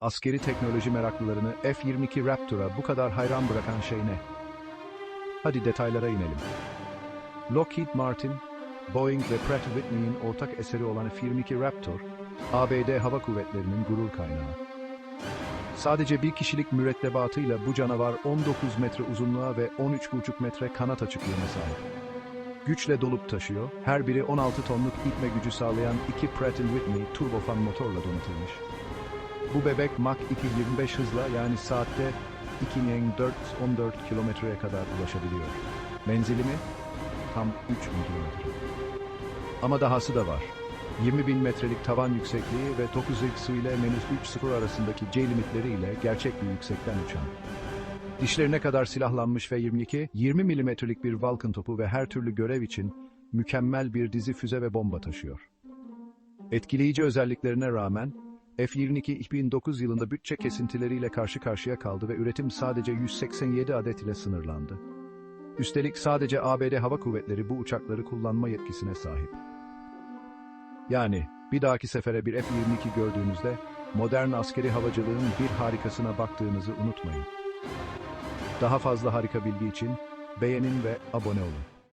Askeri teknoloji meraklılarını F-22 Raptor'a bu kadar hayran bırakan şey ne? Hadi detaylara inelim. Lockheed Martin, Boeing ve Pratt Whitney'in ortak eseri olan F-22 Raptor, ABD Hava Kuvvetleri'nin gurur kaynağı. Sadece bir kişilik mürettebatıyla bu canavar 19 metre uzunluğa ve 13,5 metre kanat açıklığına sahip. Güçle dolup taşıyor, her biri 16 tonluk itme gücü sağlayan iki Pratt Whitney turbofan motorla donatılmış. Bu bebek Mach 225 hızla yani saatte 2414 kilometreye kadar ulaşabiliyor. Menzili mi? Tam 3000 kilometre. Ama dahası da var. 20 bin metrelik tavan yüksekliği ve 9x ile menüs 3.0 arasındaki C limitleri ile gerçek bir yüksekten uçan. Dişlerine kadar silahlanmış ve 22, 20 milimetrelik bir Vulcan topu ve her türlü görev için mükemmel bir dizi füze ve bomba taşıyor. Etkileyici özelliklerine rağmen F-22 2009 yılında bütçe kesintileriyle karşı karşıya kaldı ve üretim sadece 187 adet ile sınırlandı. Üstelik sadece ABD Hava Kuvvetleri bu uçakları kullanma yetkisine sahip. Yani bir dahaki sefere bir F-22 gördüğünüzde modern askeri havacılığın bir harikasına baktığınızı unutmayın. Daha fazla harika bilgi için beğenin ve abone olun.